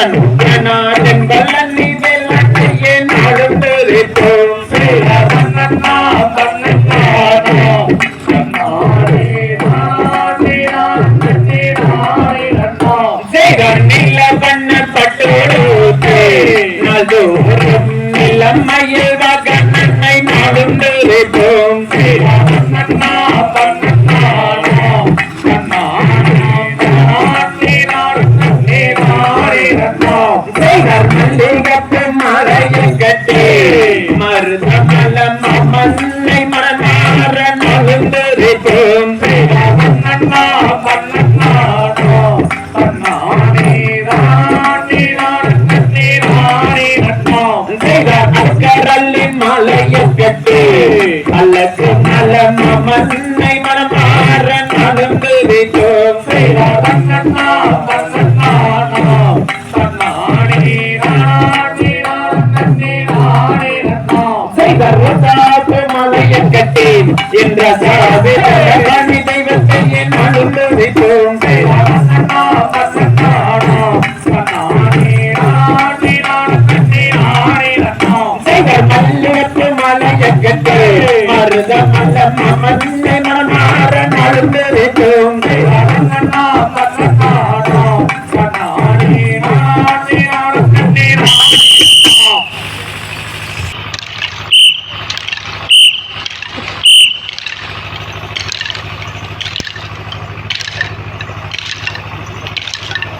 കണ്ടു மலையை கட்டி அல்லது என்ற சாதி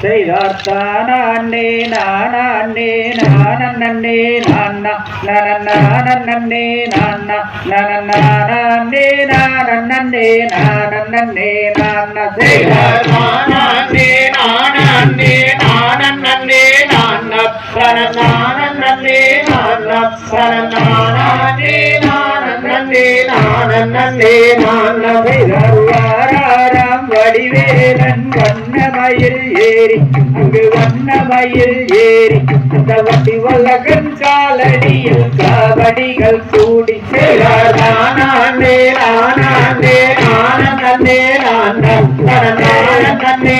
செய்தார்த்தானே நானே நானே நான நனே நான நனே நானே நானே நான செய்தார் நானே நானே நானே நான நானே நான நானே நானே நானே நான செய்தார் வடிவேலன் வண்ணமயில் ஏறி அங்கு வண்ணமயில் ஏறி அந்த வண்டி வல்லகன் காலடியில் காவடிகள் கூடி செய்தார் நானே நானே நானே நானே நானே நானே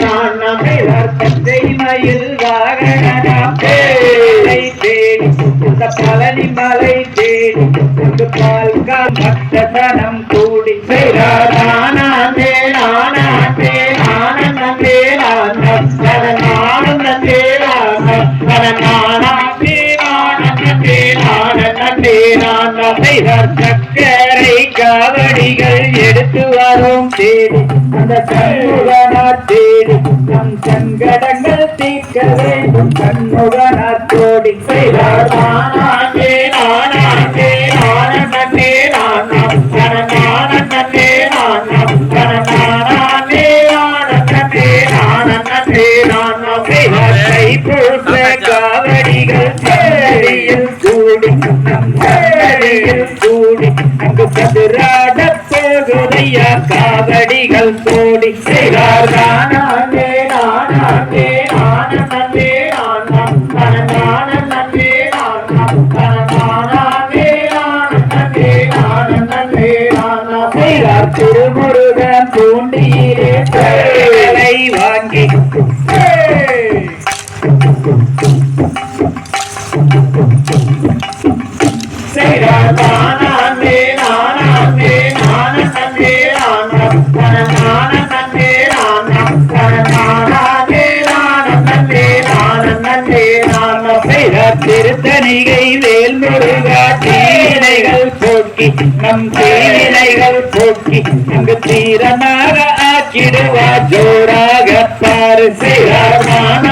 நானே தந்தை மயில் வாகனம் தேடி பழனி மலை தேடி பால் பால்கால் பக்தனம் கூடி செய்தார் நானே நானே நானே சக்கரை காவடிகள் எடுத்து வரும் தேடி அந்த சண்முகனார் தேடி நம் சங்கடங்கள் தீர்க்க வேண்டும் சண்முகனார் கோடி காவடிகள் சேரியில் கூடி நம் சேரியில் கூடி அங்கு கதிராட போகுதையா காவடிகள் கோடி செய்தார் நானே நானே திருமுருகன் தூண்டி திருத்தணிகை வேல் முருகா தீனைகள் போக்கி நம் தீனைகள் போக்கி அங்கு தீரமாக ஆக்கிடுவா ஜோராக பாரு செய்தார்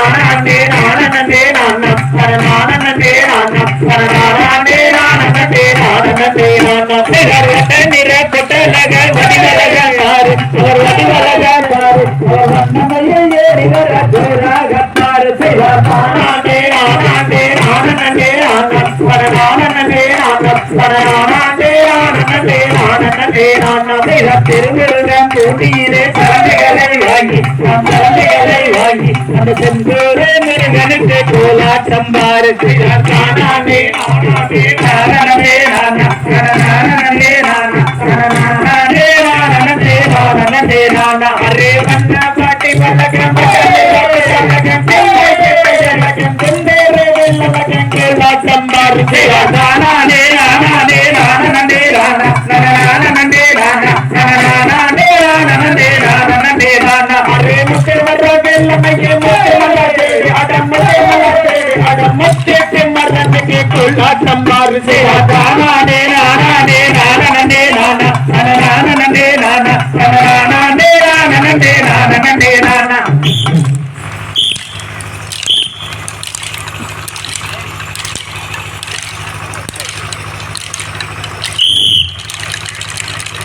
நானா திருவிருதம் போட்டியிலே கலந்துகளை வாங்கி நம் வாங்கி அந்த செந்தூரே மிருகனுக்கு கோலாட்டம் பாரு செய்வார் நானே நானே நானே நானா நானே நானா நானா அரே பாட்டி நானே நானே நானே நானே மரனக்கு கொள்ளாட்டம் பாரு நானே நானே நானே நானே நானே நானே நானே